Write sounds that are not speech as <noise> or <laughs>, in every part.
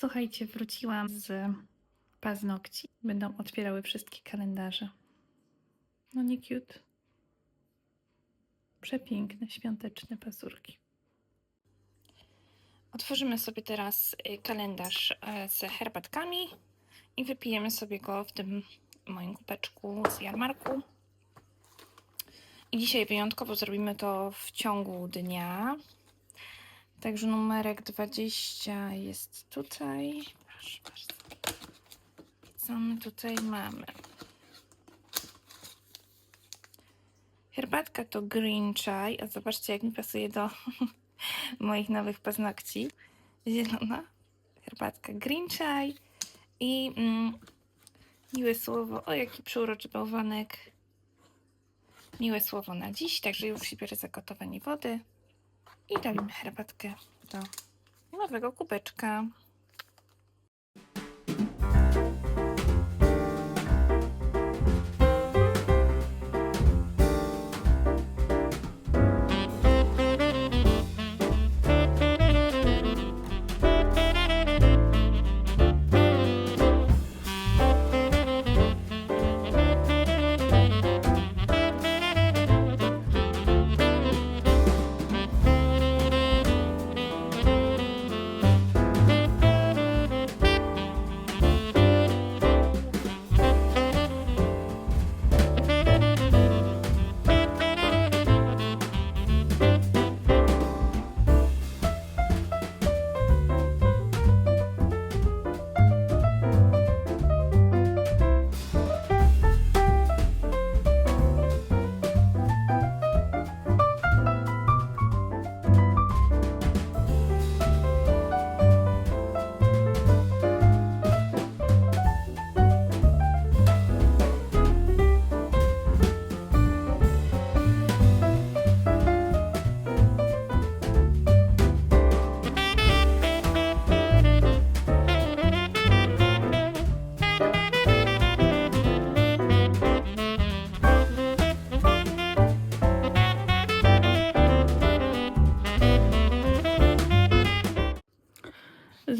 Słuchajcie, wróciłam z paznokci. Będą otwierały wszystkie kalendarze. No nie cute. Przepiękne, świąteczne pazurki. Otworzymy sobie teraz y, kalendarz e, z herbatkami i wypijemy sobie go w tym moim kubeczku z jarmarku. I dzisiaj wyjątkowo zrobimy to w ciągu dnia. Także numerek 20 jest tutaj. Proszę bardzo. Co my tutaj mamy? Herbatka to green chai, a zobaczcie jak mi pasuje do <laughs> moich nowych paznokci. Zielona herbatka green chai i mm, miłe słowo, o jaki przeuroczy bałwanek. Miłe słowo na dziś, także już się bierze za gotowanie wody i robimy herbatkę do nowego kubeczka.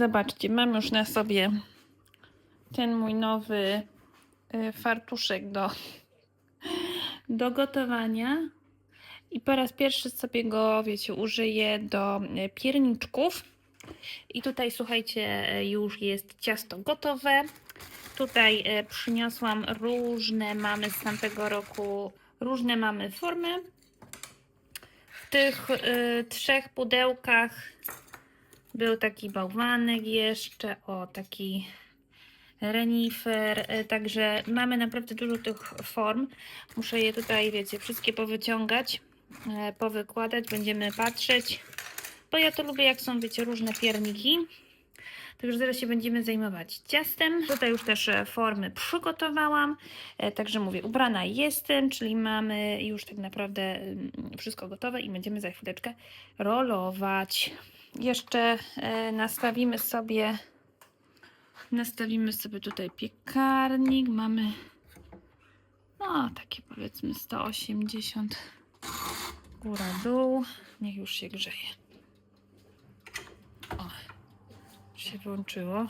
Zobaczcie, mam już na sobie ten mój nowy y, fartuszek do, do gotowania. I po raz pierwszy sobie go, wiecie, użyję do y, pierniczków. I tutaj, słuchajcie, już jest ciasto gotowe. Tutaj y, przyniosłam różne mamy z tamtego roku, różne mamy formy. W tych y, trzech pudełkach był taki bałwanek jeszcze, o taki renifer, e, także mamy naprawdę dużo tych form. Muszę je tutaj, wiecie, wszystkie powyciągać, e, powykładać, będziemy patrzeć, bo ja to lubię, jak są, wiecie, różne pierniki. Także zaraz się będziemy zajmować ciastem. Tutaj już też e, formy przygotowałam, e, także mówię, ubrana jestem, czyli mamy już tak naprawdę mm, wszystko gotowe i będziemy za chwileczkę rolować. Jeszcze e, nastawimy sobie nastawimy sobie tutaj piekarnik. Mamy no takie powiedzmy 180 góra dół. Niech już się grzeje. O, się włączyło.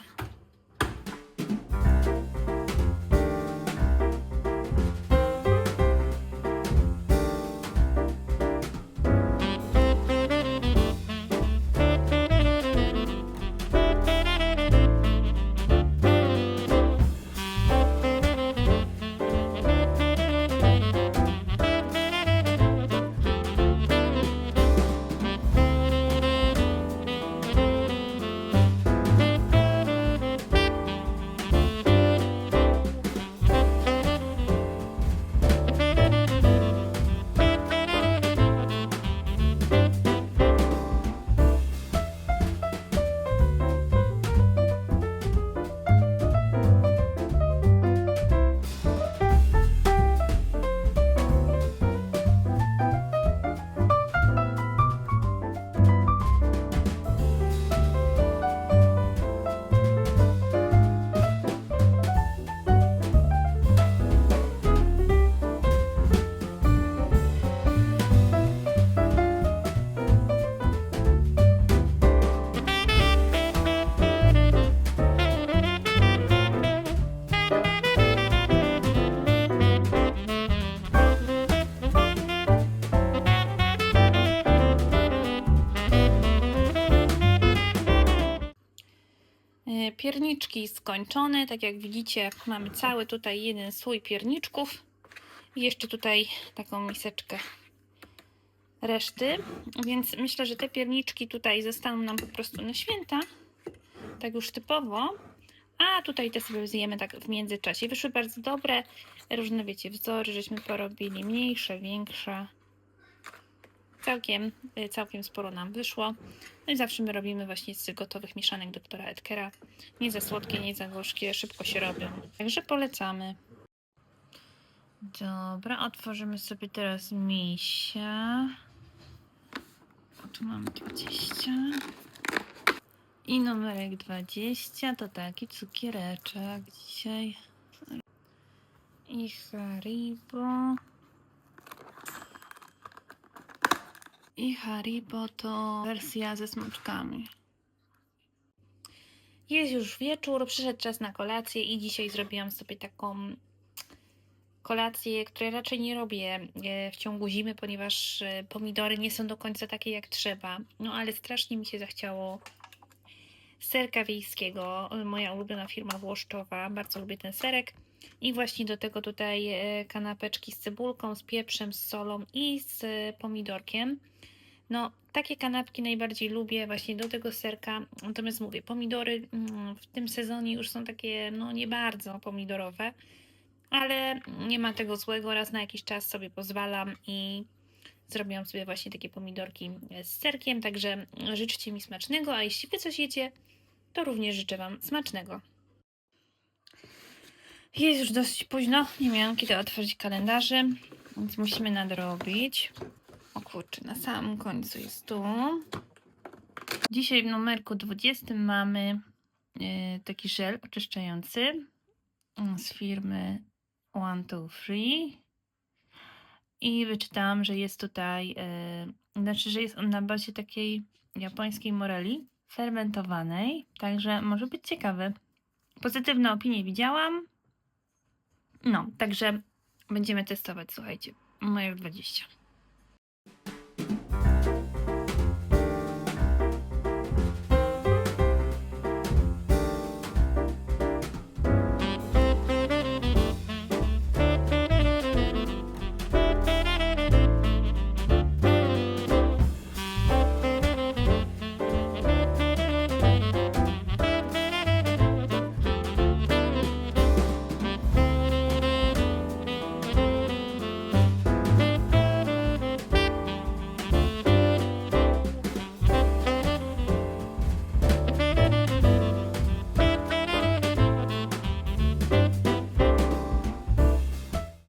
Pierniczki skończone. Tak jak widzicie, mamy cały tutaj jeden słój pierniczków. I jeszcze tutaj taką miseczkę reszty. Więc myślę, że te pierniczki tutaj zostaną nam po prostu na święta. Tak już typowo. A tutaj te sobie zjemy tak w międzyczasie. Wyszły bardzo dobre. Różne, wiecie, wzory, żeśmy porobili. Mniejsze, większe. Całkiem, y, całkiem sporo nam wyszło. No i zawsze my robimy właśnie z gotowych mieszanek doktora Edkera. Nie za słodkie, nie za gorzkie, szybko się robią. Także polecamy. Dobra, otworzymy sobie teraz misia. O, tu mamy 20. I numerek 20 to taki cukiereczek dzisiaj. I Haribo. I Haribo to wersja ze smoczkami. Jest już wieczór, przyszedł czas na kolację i dzisiaj zrobiłam sobie taką kolację, które raczej nie robię e, w ciągu zimy, ponieważ e, pomidory nie są do końca takie jak trzeba. No ale strasznie mi się zachciało serka wiejskiego, moja ulubiona firma włoszczowa, bardzo lubię ten serek. I właśnie do tego tutaj e, kanapeczki z cebulką, z pieprzem, z solą i z pomidorkiem. No, takie kanapki najbardziej lubię właśnie do tego serka. Natomiast mówię, pomidory mm, w tym sezonie już są takie, no nie bardzo pomidorowe, ale nie ma tego złego. Raz na jakiś czas sobie pozwalam i zrobiłam sobie właśnie takie pomidorki z serkiem. Także życzcie mi smacznego, a jeśli wy coś jecie, to również życzę wam smacznego. Jest już dosyć późno, nie miałam kiedy otworzyć kalendarzy, więc musimy nadrobić. O kurczę, na samym końcu jest tu. Dzisiaj w numerku 20 mamy e, taki żel oczyszczający mm, z firmy One Two Free. I wyczytałam, że jest tutaj, e, znaczy, że jest on na bazie takiej japońskiej moreli fermentowanej, także może być ciekawy. Pozytywne opinie widziałam. No, także będziemy testować, słuchajcie. Numer 20.